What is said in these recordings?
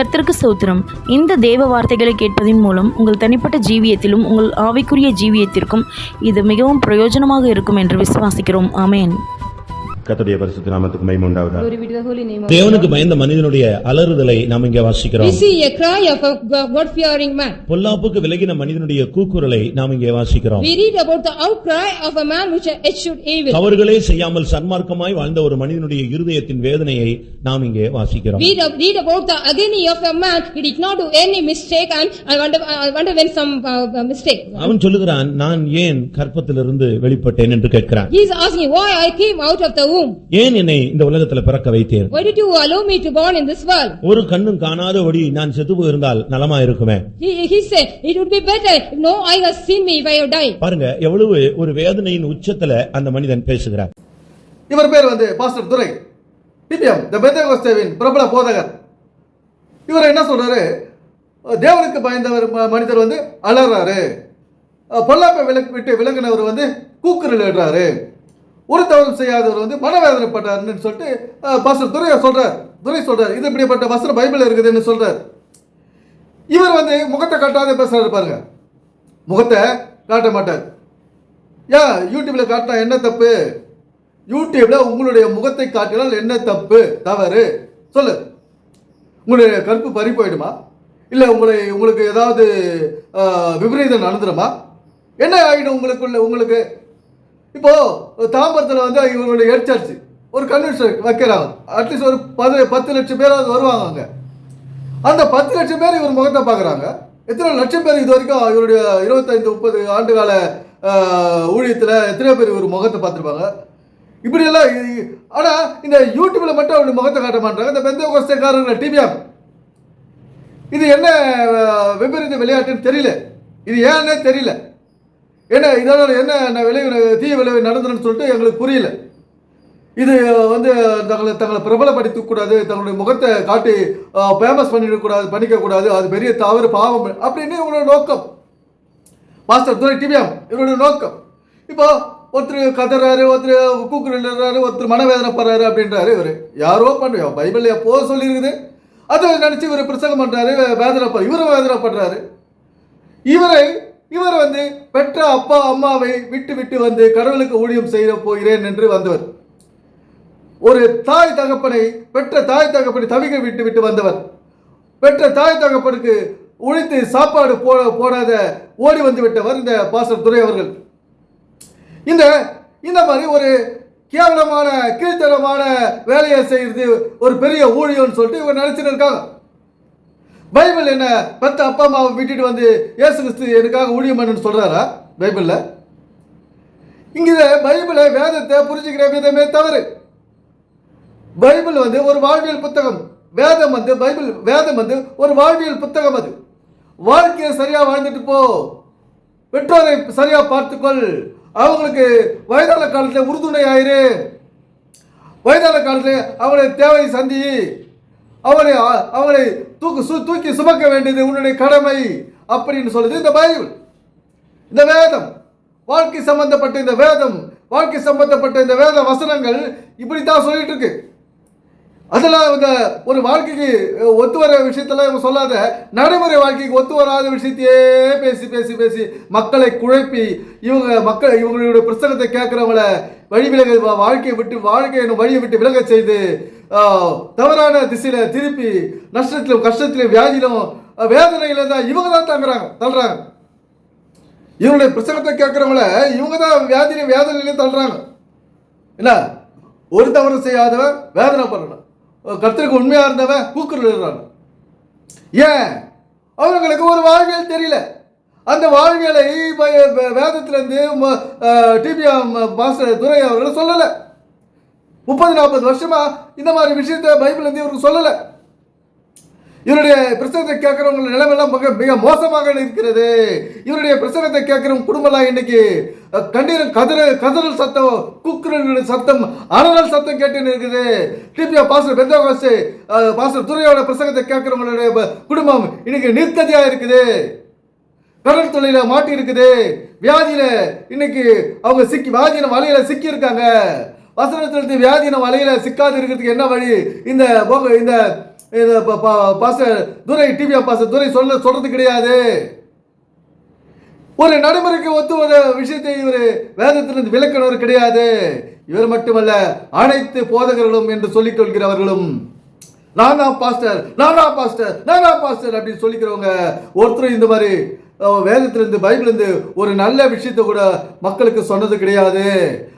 கர்த்தருக்கு சௌத்திரம். இந்த தேவ வார்த்தைகளை கேட்பதின் மூலம் உங்கள் தனிப்பட்ட ஜீவியத்திலும் உங்கள் ஆவிக்குரிய ஜீவியத்திற்கும் இது மிகவும் பிரயோஜனமாக இருக்கும் என்று விசுவாசிக்கிறோம். ஆமேன். கர்த்தருடைய பரிசுத்த நாமத்துக்கு மகிமை உண்டாவதாக Glory be to the holy name of தேவனுக்கு பயந்த மனிதனுடைய அலறுதலை நாம் இங்கே We வாசிக்கிறோம் see a cry of a God-fearing man. பொல்லாப்புக்கு விலகின மனிதனுடைய கூக்குரலை நாம் இங்கே வாசிக்கிறோம் We read about the outcry of a man which eschewed evil. தவறுகளே செய்யாமல் சன்மார்க்கமாய் வாழ்ந்த ஒரு மனிதனுடைய இருதயத்தின் வேதனையை நாம் இங்கே வாசிக்கிறோம் We read read about the agony of a man, he did not do any mistake and I wonder, I wonder when some uh, mistake. அவன் சொல்லுகிறான் நான் ஏன் கற்பத்திலிருந்து வெளிப்பட்டேன் என்று கேட்கிறான் He is asking why I came out of the womb. ஏன் என்னை இந்த உலகத்துல பிறக்க வைத்தீர்? Why did you allow me to born in this world? ஒரு கண்ணும் காணாதபடி நான் செத்து போயிருந்தால் நலமா இருக்குமே? He, he said, it would be better if no eye has seen me if I have died. பாருங்க எவ்வளவு ஒரு வேதனையின் உச்சத்துல அந்த மனிதன் பேசுகிறார். இவர் பேர் வந்து பாஸ்டர் துரை. டிபிஎம் த பெந்தகோஸ்தேவின் பிரபல போதகர். இவர் என்ன சொல்றாரு? தேவனுக்கு பயந்தவர் மனிதர் வந்து அலறாரு. பொல்லாப்பை விலக்கு விட்டு விலகினவர் வந்து கூக்குரல் இடுறாரு ஒரு தவறும் செய்யாதவர் வந்து மனவேதனைப்பட்டார்னு சொல்லிட்டு பாஸ்டர் துரை சொல்கிறார் துரை சொல்கிறார் இது இப்படிப்பட்ட வசனம் பைபிள் இருக்குதுன்னு சொல்கிறார் இவர் வந்து முகத்தை காட்டாத பேசுகிறார் பாருங்க. முகத்தை காட்ட மாட்டார். ஏன்? யூடியூப்பில் காட்டினா என்ன தப்பு? யூடியூப்பில் உங்களுடைய முகத்தை காட்டினால் என்ன தப்பு? தவறு. சொல்லு. உங்களுடைய கருப்பு பறி போயிடுமா? இல்லை உங்களை உங்களுக்கு ஏதாவது விபரீதம் நடந்துருமா? என்ன ஆகிடும் உங்களுக்குள்ள உங்களுக்கு? இப்போது தாம்பரத்தில் வந்து இவங்களுடைய ஹெட் ஒரு கன்வென்ஷன் வைக்கிறாங்க. அட்லீஸ்ட் ஒரு பது பத்து லட்சம் பேராவது வருவாங்க அங்கே. அந்த பத்து லட்சம் பேர் இவர் முகத்தை பார்க்குறாங்க. எத்தனை லட்சம் பேர் இது வரைக்கும் இவருடைய இருபத்தைந்து முப்பது ஆண்டுகால ஊழியத்தில் எத்தனை பேர் இவர் முகத்தை பார்த்துருப்பாங்க. இப்படியெல்லாம் ஆனால் இந்த யூடியூப்பில் மட்டும் அவருடைய முகத்தை காட்ட மாட்டாங்க. இந்த பெந்த கோஸ்தக்காரங்க டிபிஎம் இது என்ன அஹ், விபரீத விளையாட்டுன்னு தெரியல. இது ஏன்னே தெரியல. என்ன இதனால் என்ன என்ன விளைவு தீய விளைவு நடந்ததுன்னு சொல்லிட்டு எங்களுக்கு புரியல. இது வந்து தங்களை தங்களை பிரபலப்படுத்தக்கூடாது தங்களுடைய முகத்தை காட்டி ஃபேமஸ் பண்ணிடக்கூடாது பண்ணிக்கக்கூடாது அது பெரிய தவறு பாவம் அப்படின்னு இவங்களோட நோக்கம். மாஸ்டர் துரை டிபிஎம் இவருடைய நோக்கம். இப்போ ஒருத்தர் கதறாரு ஒருத்தர் கூக்குறாரு ஒருத்தர் மனவேதனைப்படுறாரு அப்படின்றாரு இவர். யாரோ பண்ணுவோம் பைபிள் எப்போ சொல்லியிருக்குது? அதை நினச்சி இவர் பிரசங்கம் பண்ணுறாரு வேதனை இவரும் வேதனைப்படுறாரு இவரை இவர் வந்து பெற்ற அப்பா அம்மாவை விட்டு விட்டு வந்து கடவுளுக்கு ஊழியம் செய்ய போகிறேன் என்று வந்தவர். ஒரு தாய் தகப்பனை பெற்ற தாய் தகப்பனை தவிக்க விட்டு விட்டு வந்தவர். பெற்ற தாய் தகப்பனுக்கு உழைத்து சாப்பாடு போட போடாத ஓடி வந்து விட்டவர் இந்த பாஸ்டர் துரை அவர்கள். இந்த இந்த மாதிரி ஒரு கேவலமான கீழ்த்தரமான வேலையை செய்யறது ஒரு பெரிய ஊழியம்னு சொல்லிட்டு இவர் நினைச்சிட்டு இருக்காங்க. பைபிள் என்ன பெத்த அப்பா அம்மாவை விட்டுட்டு வந்து இயேசு கிறிஸ்து எனக்காக ஊழியம் பண்ணுன்னு சொல்றாரா? பைபிளில்? இங்கே பைபிளை வேதத்தை புரிஞ்சுக்கிற விதமே தவறு. பைபிள் வந்து ஒரு வாழ்வியல் புத்தகம். வேதம் வந்து பைபிள் வேதம் வந்து ஒரு வாழ்வியல் புத்தகம் அது. வாழ்க்கையை சரியா வாழ்ந்துட்டு போ. பெற்றோரை சரியா பார்த்துக்கொள். அவங்களுக்கு வயதான காலத்தில் உறுதுணை ஆயிரு வயதான காலத்தில் அவங்களை தேவை சந்தி அவளை அவளை தூக்கு சு தூக்கி சுமக்க வேண்டியது உன்னுடைய கடமை அப்படின்னு சொல்லுது இந்த பைபிள். இந்த வேதம் வாழ்க்கை சம்பந்தப்பட்ட இந்த வேதம் வாழ்க்கை சம்பந்தப்பட்ட இந்த வேத வசனங்கள் இப்படி தான் சொல்லிட்டு இருக்கு அதெல்லாம் இந்த ஒரு வாழ்க்கைக்கு ஒத்து வர விஷயத்தெல்லாம் இவங்க சொல்லாத நடைமுறை வாழ்க்கைக்கு ஒத்து வராத விஷயத்தையே பேசி பேசி பேசி மக்களை குழப்பி இவங்க மக்கள் இவங்களுடைய பிரசங்கத்தை கேட்குறவங்கள வழி விலக வாழ்க்கையை விட்டு வாழ்க்கையை வழியை விட்டு விலக செய்து தவறான திசையில திருப்பி நஷ்டத்திலும் கஷ்டத்திலும் வியாதியிலும் வேதனையில தான் இவங்க தான் தங்குறாங்க தள்ளுறாங்க. இவங்களுடைய பிரசங்கத்தை கேட்குறவங்கள இவங்க தான் வியாதியிலும் வேதனையிலையும் தள்ளுறாங்க. என்ன? ஒரு தவறு செய்யாதவன் வேதனை பண்ணணும். கர்த்தருக்கு உண்மையா இருந்தவன் கூக்குரல் ஏன்? அவங்களுக்கு ஒரு வாழ்வியல் தெரியல. அந்த வாழ்வியலை ப- வேதத்திலிருந்து டிபிஎம் மாஸ்டர் துரை அவர்கள் சொல்லலை. முப்பது நாற்பது வருஷமா இந்த மாதிரி விஷயத்த பைபிள் வந்து இவருக்கு சொல்லலை. இவருடைய பிரச்சனத்தை கேட்கிறவங்க நிலைமையெல்லாம் மிக மிக மோசமாக இருக்கிறது. இவருடைய பிரச்சனத்தை கேட்குறவங்க குடும்பம்லாம் இன்னைக்கு கண்ணீரும் கதறு கதறல் சத்தம் குக்குரல் சத்தம் அலறல் சத்தம் கேட்டுன்னு இருக்குது. டிபியா பாஸ்டர் பெந்தோகாசு பாஸ்டர் துறையோட பிரசங்கத்தை கேட்குறவங்களுடைய குடும்பம் இன்னைக்கு நிர்கதியா இருக்குது. கடல் தொழில மாட்டி இருக்குது வியாதியில இன்னைக்கு அவங்க சிக்கி வியாதியின வலையில சிக்கி இருக்காங்க வசனத்திலிருந்து நம்ம வலையில் சிக்காது இருக்கிறதுக்கு என்ன வழி? இந்த போக- இந்த இது பாஸ்டர் துரை டிவியா பாஸ்டர் துரை சொல்ல சொல்றது கிடையாது. ஒரு நடைமுறைக்கு ஒத்து ஒரு விஷயத்தை இவர் வேதத்திலிருந்து விளக்கினவர் கிடையாது. இவர் மட்டுமல்ல அனைத்து போதகர்களும் என்று சொல்லிக் கொள்கிறவர்களும் நானா பாஸ்டர் நானா பாஸ்டர் நானா பாஸ்டர் அப்படின்னு சொல்லிக்கிறவங்க. ஒருத்தரும் இந்த மாதிரி வேதத்திலிருந்து பைபிளிருந்து ஒரு நல்ல விஷயத்தை கூட மக்களுக்கு சொன்னது கிடையாது.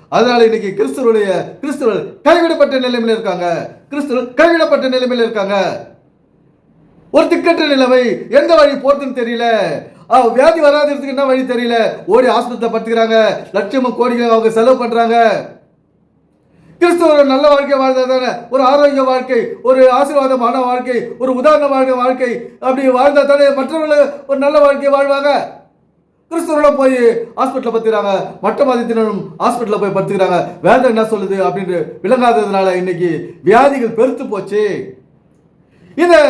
அதனால இன்னைக்கு கிறிஸ்துவருடைய கிறிஸ்துவர் கைவிடப்பட்ட நிலைமையில் இருக்காங்க. கிறிஸ்துவர் கைவிடப்பட்ட நிலைமையில் இருக்காங்க. ஒரு திக்கற்ற நிலைமை எந்த வழி போறதுன்னு தெரியல. வியாதி வராததுக்கு என்ன வழி தெரியல. ஓடி ஆஸ்பத்திரியில் படுத்துக்கிறாங்க. லட்சமும் கோடிகள் அவங்க செலவு பண்றாங்க. கிறிஸ்துவ ஒரு நல்ல வாழ்க்கை வாழ்ந்தா தானே? ஒரு ஆரோக்கிய வாழ்க்கை ஒரு ஆசீர்வாதமான வாழ்க்கை ஒரு உதாரண வாழ்க்கை வாழ்க்கை. அப்படி வாழ்ந்தால் தானே மற்றவர்கள் ஒரு நல்ல வாழ்க்கையை வாழ்வாங்க. கிறிஸ்துவர்களும் போய் ஹாஸ்பிட்டலில் பத்துக்கிறாங்க மற்ற மதத்தினரும் ஹாஸ்பிட்டலில் போய் படுத்துக்கிறாங்க. வேதம் என்ன சொல்லுது அப்படின்னு விளங்காததுனால இன்னைக்கு வியாதிகள் பெருத்து போச்சு. இதை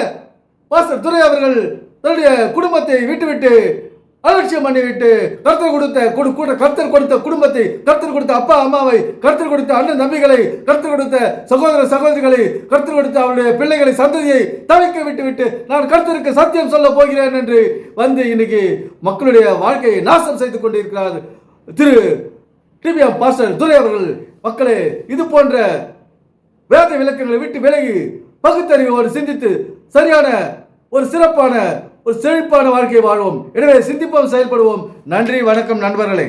பாஸ்டர் துரை அவர்கள் தன்னுடைய குடும்பத்தை விட்டு விட்டு அலட்சியம் பண்ணிவிட்டு கர்த்தர் கொடுத்த குடு கூட கர்த்தர் கொடுத்த குடும்பத்தை கர்த்தர் கொடுத்த அப்பா அம்மாவை கர்த்தர் கொடுத்த அண்ணன் தம்பிகளை கர்த்தர் கொடுத்த சகோதர சகோதரிகளை கர்த்தர் கொடுத்த அவருடைய பிள்ளைகளை சந்ததியை தவிக்க விட்டு விட்டு நான் கர்த்தருக்கு சத்தியம் சொல்ல போகிறேன் என்று வந்து இன்னைக்கு மக்களுடைய வாழ்க்கையை நாசம் செய்து கொண்டிருக்கிறார் திரு டிபிஎம் பாஸ்டர் துரை அவர்கள். மக்களே இது போன்ற வேத விளக்கங்களை விட்டு விலகி பகுத்தறிவோடு சிந்தித்து சரியான ஒரு சிறப்பான ஒரு செழிப்பான வாழ்க்கையை வாழ்வோம். எனவே சிந்திப்போம் செயல்படுவோம். நன்றி வணக்கம் நண்பர்களே.